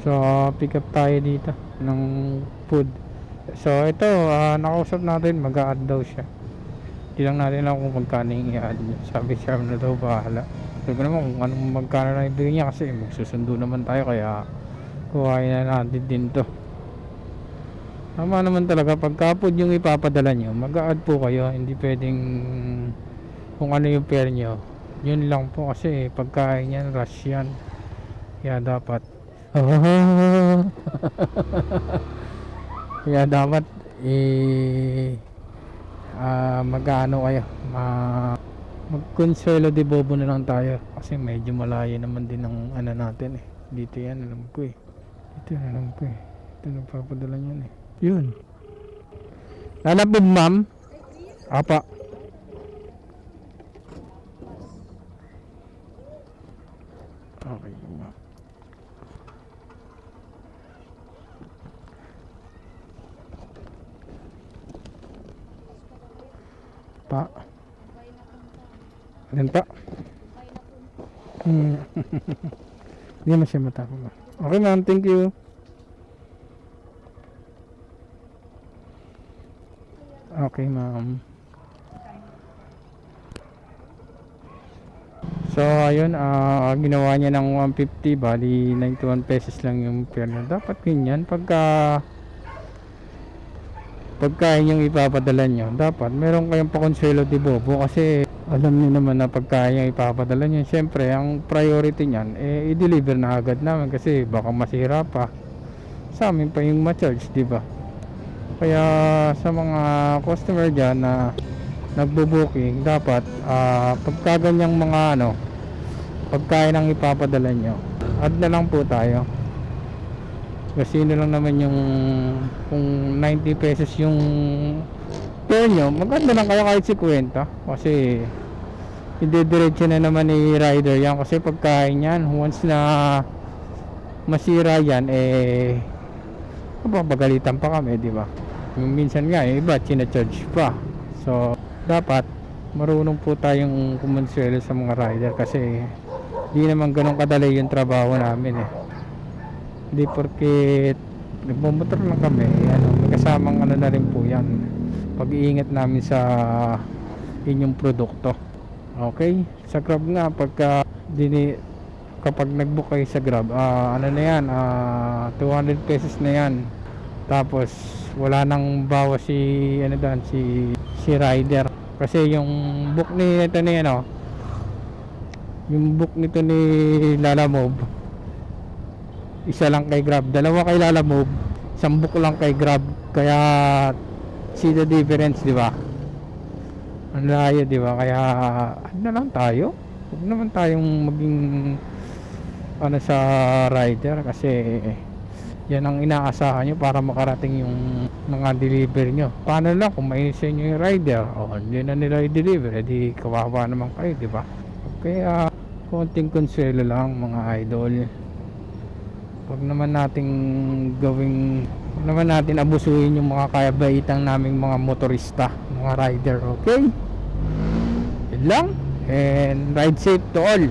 So, pick up tayo dito ng food. So, ito, ah, nakausap natin, mag-a-add daw siya. Hindi lang natin alam kung magkano yung i-add niya. Sabi siya na daw bahala. Sabi ko naman kung anong magkano na ibigay niya kasi magsusundo naman tayo kaya kuhain na natin din to. Tama naman talaga pagka food yung ipapadala nyo, mag-a-add po kayo. Hindi pwedeng kung ano yung pair nyo. Yun lang po kasi pagkain yan, rush yan. Kaya dapat Kaya dapat eh ah, mag-ano kayo ma magkonsuelo de bobo na lang tayo. Kasi medyo malayo naman din ang ano natin eh. Dito yan alam ko eh. Dito yan alam ko eh. Ito nagpapadala niyan eh. Yun. Lalabog ma'am? Apa. Okay ma'am pa Alin pa? Hmm. Hindi mo siya matapos. Okay ma'am, thank you. Okay ma'am. So ayun, ah ginawa niya ng 150 bali 91 pesos lang yung fare. Dapat ganyan pagka pagkain yung ipapadala nyo, dapat meron kayong pakonselo di bobo kasi alam niyo naman na pagkain yung ipapadala nyo, syempre ang priority niyan, eh i-deliver na agad namin kasi baka masira pa sa amin pa yung ma-charge, di ba? Kaya sa mga customer dyan na nagbo-booking, dapat ah pagka ganyang mga ano, pagkain ang ipapadala nyo, add na lang po tayo. Kasi yun lang naman yung kung 90 pesos yung fare maganda lang kayo kahit 50 kasi idediretso na naman ni rider yan. Kasi pagkain yan once na masira yan eh mapapagalitan pa kami di ba? Yung minsan nga eh, iba charge pa. So dapat marunong po tayong kumonsuelo sa mga rider kasi di naman ganun kadali yung trabaho namin eh hindi porket nagmumotor lang kami ano, may kasamang ano na rin po yan. Pag-iingat namin sa inyong produkto. Okay? Sa grab nga pagka dini kapag nagbook kayo sa grab ah, ano na yan ah, 200 pesos na yan. Tapos wala nang bawas si ano doon si si rider. Kasi yung book ni ito ni ano yung book nito ni Lalamove isa lang kay Grab. Dalawa kay Lala Move isang lang kay Grab. Kaya see the difference di ba? Ang layo di ba? Kaya ano lang tayo? Huwag naman tayong maging ano sa rider kasi yan ang inaasahan nyo para makarating yung mga deliver nyo. Paano lang kung mainis sa inyo yung rider? O hindi na nila i-deliver. Edi kawawa naman kayo di ba? Kaya konting konsuelo lang mga idol Huwag naman nating gawing Huwag naman natin abusuhin yung mga kabaitang naming mga motorista, mga rider, okay? Yun lang. And ride safe to all.